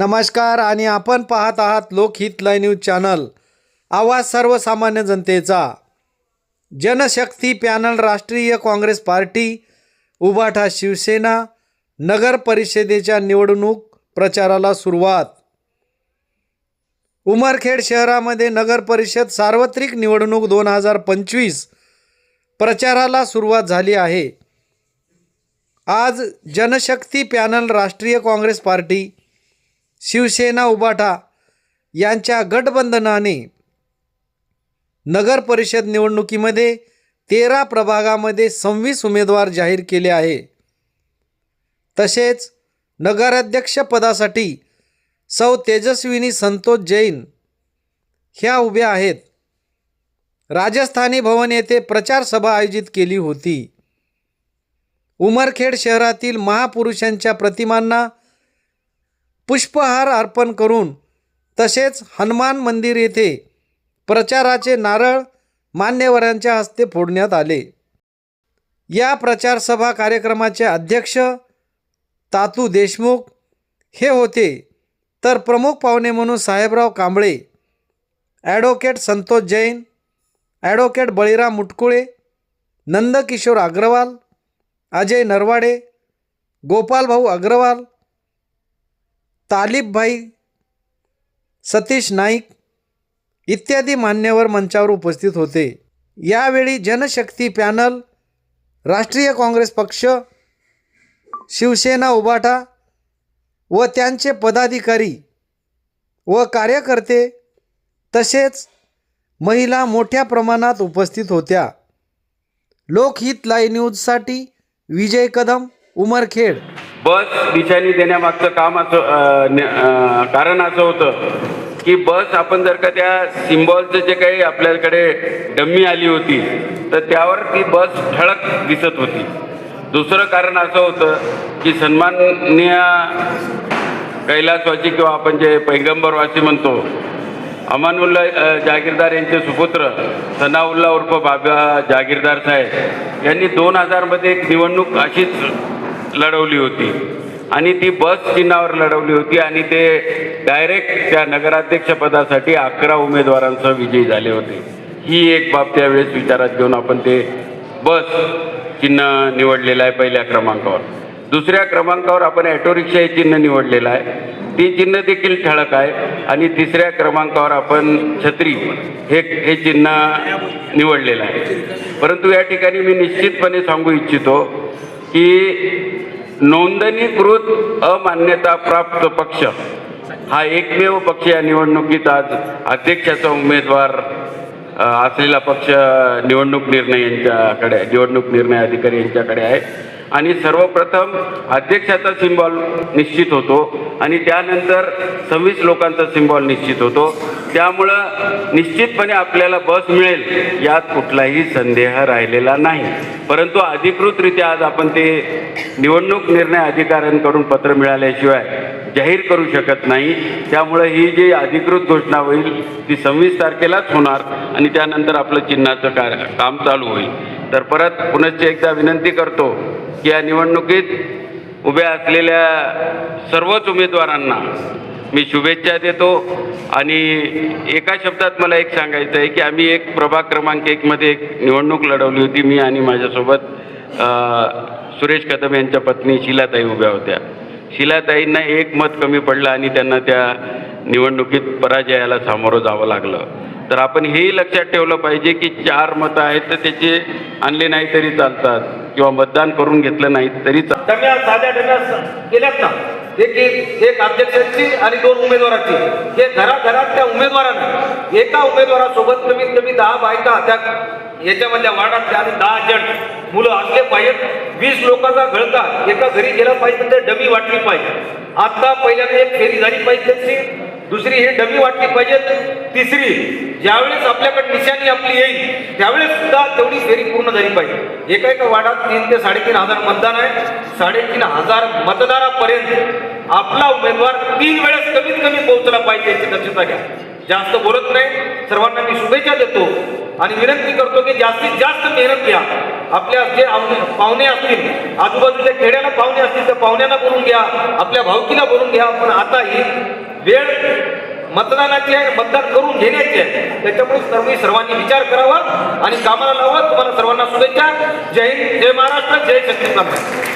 नमस्कार आणि आपण पाहत आहात लोकहित लाईव्ह न्यूज चॅनल. आवाज सर्वसामान्य जनतेचा. Janshakti panel Rashtriya Congress party उभाठा Shiv Sena नगर परिषदेच्या निवडणूक प्रचाराला सुरुवात. उमरखेड शहरामध्ये नगर परिषद सार्वत्रिक निवडणूक दोन हजार पंचवीस प्रचाराला सुरुवात झाली आहे. आज Janshakti panel Rashtriya Congress party Shiv Sena Ubatha यांच्या गठबंधनाने नगर परिषद निवडणुकीमध्ये तेरा प्रभागामध्ये सव्वीस उमेदवार जाहीर केले आहे. तसेच नगराध्यक्षपदासाठी सौ तेजस्विनी संतोष जैन ह्या उभ्या आहेत. राजस्थानी भवन येथे प्रचार सभा आयोजित केली होती. उमरखेड शहरातील महापुरुषांच्या प्रतिमांना पुष्पहार अर्पण करून तसेच हनुमान मंदिर येथे प्रचाराचे नारळ मान्यवरांच्या हस्ते फोडण्यात आले. या प्रचारसभा कार्यक्रमाचे अध्यक्ष तातू देशमुख हे होते. तर प्रमुख पाहुणे म्हणून साहेबराव कांबळे ॲडव्होकेट संतोष जैन ॲडव्होकेट बळीराम मुटकुळे नंदकिशोर अग्रवाल अजय नरवाडे गोपालभाऊ अग्रवाल तालिबभाई सतीश नाईक इत्यादी मान्यवर मंचावर उपस्थित होते. यावेळी जनशक्ती पॅनल राष्ट्रीय काँग्रेस पक्ष शिवसेना उबाटा व त्यांचे पदाधिकारी व कार्यकर्ते तसेच महिला मोठ्या प्रमाणात उपस्थित होत्या. लोकहित लाईव्ह न्यूजसाठी विजय कदम उमरखेड. बस दिशानी देण्यामागचं काम असं कारण असं होतं की बस आपण जर का त्या सिम्बॉलचं जे काही आपल्याकडे डम्मी आली होती तर त्यावर ती बस ठळक दिसत होती. दुसरं कारण असं होतं की सन्माननीय कैलासवासी किंवा आपण जे पैगंबरवासी म्हणतो अमानुल्ला जागीरदार यांचे सुपुत्र सनाउल्ला उर्फ बाबा जागीरदार साहेब यांनी दोन हजारमध्ये एक निवडणूक अशीच लढवली होती. आणि ती बस चिन्हावर लढवली होती आणि ते डायरेक्ट त्या नगराध्यक्षपदासाठी अकरा उमेदवारांसह विजयी झाले होते. ही एक बाब त्यावेळेस विचारात घेऊन आपण ते बस चिन्ह निवडलेलं आहे पहिल्या क्रमांकावर. दुसऱ्या क्रमांकावर आपण ॲटो रिक्षा हे चिन्ह निवडलेलं आहे. ती चिन्ह देखील ठळक आहे आणि तिसऱ्या क्रमांकावर आपण छत्री हे हे चिन्ह निवडलेलं आहे. परंतु या ठिकाणी मी निश्चितपणे सांगू इच्छितो की नोंदणीकृत अमान्यताप्राप्त पक्ष हा एकमेव पक्ष या निवडणुकीत आज अध्यक्षाचा उमेदवार असलेला पक्ष निवडणूक निर्णय यांच्याकडे निवडणूक निर्णय अधिकारी यांच्याकडे आहे. आणि सर्वप्रथम अध्यक्षाचा सिम्बॉल निश्चित होतो आणि त्यानंतर सव्वीस लोकांचा सिम्बॉल निश्चित होतो. त्यामुळं निश्चितपणे आपल्याला बस मिळेल यात कुठलाही संदेह राहिलेला नाही. परंतु अधिकृतरित्या आज आपण ते निवडणूक निर्णय अधिकाऱ्यांकडून पत्र मिळाल्याशिवाय जाहीर करू शकत नाही. त्यामुळे ही जी अधिकृत घोषणा होईल ती सव्वीस तारखेलाच होणार आणि त्यानंतर आपलं चिन्हाचं कार काम चालू होईल. तर परत पुनश्च एकदा विनंती करतो की या निवडणुकीत उभ्या असलेल्या सर्वच उमेदवारांना मी शुभेच्छा देतो. आणि एका शब्दात मला एक सांगायचं आहे की आम्ही एक प्रभाग क्रमांक एकमध्ये एक निवडणूक लढवली होती. मी आणि माझ्यासोबत सुरेश कदम यांच्या पत्नी शिलाताई उभ्या होत्या. शिलाताईंना एक मत कमी पडलं आणि त्यांना त्या निवडणुकीत पराजयाला सामोरं जावं लागलं. तर आपण हेही लक्षात ठेवलं पाहिजे की चार मतं आहेत तर त्याचे आणले नाही तरी चालतात. किंवा मतदान करून घेतलं नाही तरी चालतात साध्या डम्या केल्यात ना एक एक एक आणि दोन उमेदवारांची. हे घराघरात त्या उमेदवारांना एका उमेदवारासोबत कमीत कमी दहा बायका त्या याच्यामधल्या वार्डातल्या आणि दहा जण मुलं असले पाहिजेत. वीस लोकांचा घळका एका घरी गेला पाहिजे तर डबी वाटली पाहिजे. आता पहिल्यांदा एक फेरी झाली पाहिजे त्यांची. दुसरी हे डमी वाटली पाहिजे तिसरी ज्यावेळेस आपल्याकडे निशाणी आपली येईल त्यावेळेस सुद्धा तेवढी फेरी पूर्ण झाली पाहिजे. एका एका वार्डात तीन ते साडेतीन हजार मतदान आहे. साडेतीन हजार मतदारापर्यंत आपला उमेदवार तीन वेळेस कमीत कमी पोहोचला पाहिजे याची दक्षता घ्या. जास्त बोलत नाही. सर्वांना मी शुभेच्छा देतो आणि विनंती करतो की जास्तीत जास्त मेहनत घ्या. आपल्या जे आव- पाहुणे असतील आजूबाजूच्या खेड्याला पाहुणे असतील तर पाहुण्यांना बोलून घ्या आपल्या भावकीला बोलून घ्या. पण आता ही वेळ मतदानाची आहे मतदान करून घेण्याची. आहे त्याच्यामुळे सर्व सर्वांनी विचार करावा आणि कामाला लावा. तुम्हाला सर्वांना शुभेच्छा. जय हिंद जय महाराष्ट्र जय छत्तीसगड